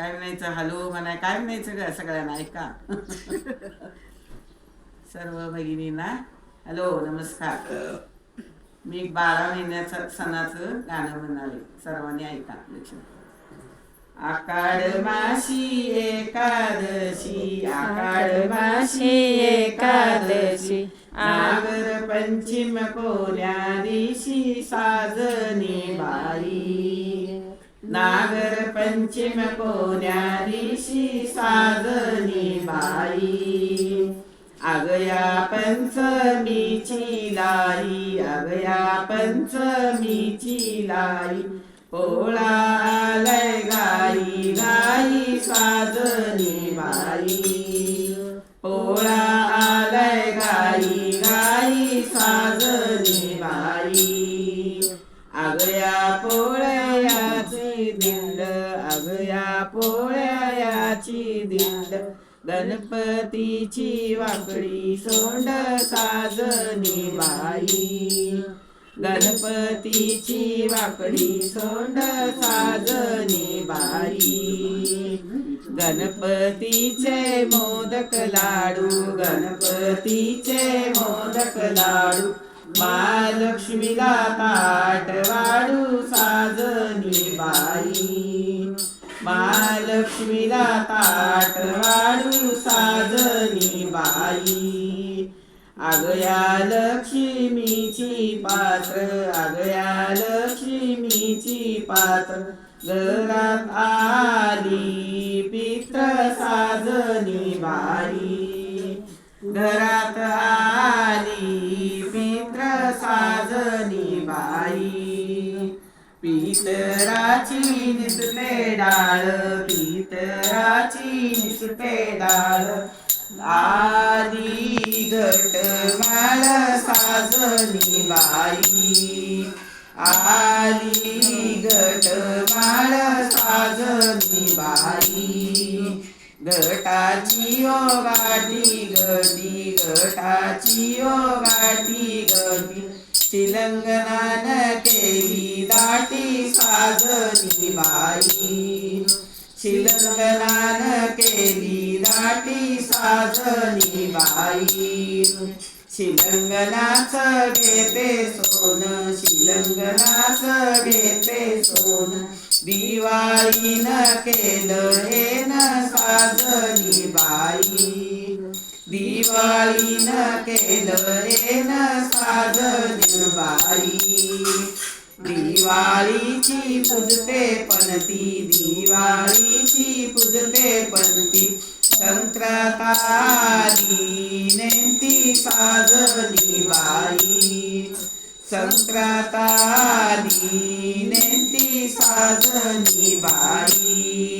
काय म्हणायचं? हॅलो म्हणा काय म्हणायचं ग सगळ्यांना? ऐका. सर्व भगिनींना. हॅलो नमस्कार. मी बारा महिन्याचं सणाचं गाणं म्हणाले. सर्वांनी ऐका लक्ष आकाड माशी एकादशी आकाड माशी एकादशी नागर पंचिम कोऱ्या दिवशी साजनी बाई. नागर पंचम कोऱ्या दिवशी साजनी बाई अगया पंचमीची लाई अगया पंचमीची लाई पोळा लय गाई गाई साजनी बाई. पोळा पोळ्याची दिंड. गणपतीची वाकडी सोंड साजनी बाई. गणपतीची वाकडी सोंड साजनी बाई. गणपतीचे मोदक लाडू गणपतीचे मोदक लाडू. महालक्ष्मीला ताट वाडू साजनी बाई. महालक्ष्मीला ताट वाढू साजनी बाई. आगया लक्ष्मीची पात्र आगया लक्ष्मीची पात्र. घरात आली पित्र साजनी बाई. घरात आ पितराची निसते डाळ पितराची निसते डाळ. आली घट माळ साजनी बाई. आली घट माळ साजनी बाई. घटाची ओ गाठी गटी घटाची ओ गाठी गटी शिलंगनान केली दाटी साजनी बाई. शिलंगनान केली दाटी साजनी बाई. शिलंगनाच घेते सोन शिलंगनाच घेते सोन. दिवाळीन केलं हे न साजनी बाई. दिवाळीन केलं हे न साजनी बाई दिवाळीची पुजते पणती दिवाळीची पुजते पणती. संक्राताली नेंती साजनी बाई संक्राताली नेंती साजनी बाई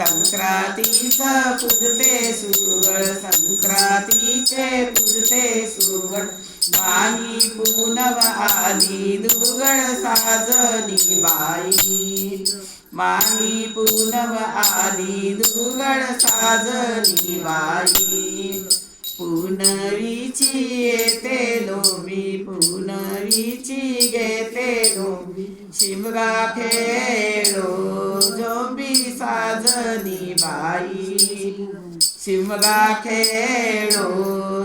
संक्रांतीचा पूजते सुगड संक्रांतीचे पूजते सुगड. बाई पूनव आली दुगड साजनी बाई. माई पूनव आली दुगड साजनी बाई. पुनवीची येते बाई शिमगा खेळो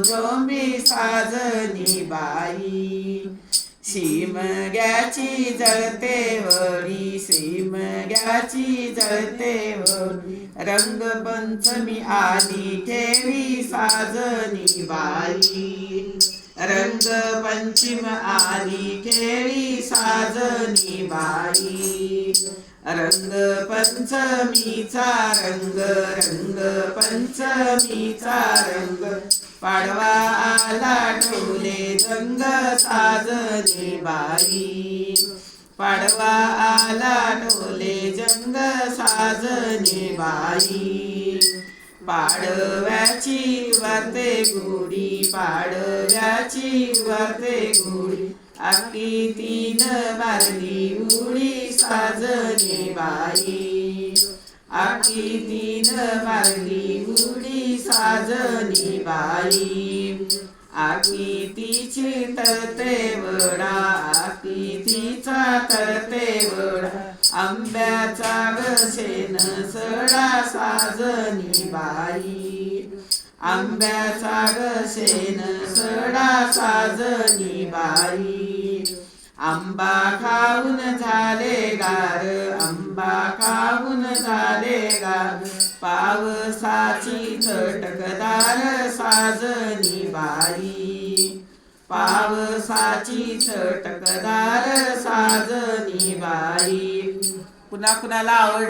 जोबी साजनी बाई. शिमग्याची जळते शिम शिमग्याची जळते वडी रंगपंचमी आली ठेवी साजनी बाई. रंगपंचम आली खेळी साजनी बाई. रंग पंचमीचा रंग रंग पंचमीचा रंग. पाडवा आला ठोले रंग साजनी बाई. पाडवा आला ठोले जंग साजनी बाई. पाडव्याची वरते गुढी पाडव्याची वरते गुढी. आपली तीन मारली उडी साजनी बाई. आपली तीन मारली उडी साजनी बाई. आपली तिची तते वडा आपली तिचा तळते वडा. आंब्याचा ग सडा साजनी बाई. आंब्याचा ग शेन सडा साजनी बाई आंबा खाऊन झाले गार आंबा खाऊन झाले गार. पावसाची चटकदार साजनी बाई पावसाची चटकदार साजनी बाई पुन्हा कुणाला आवड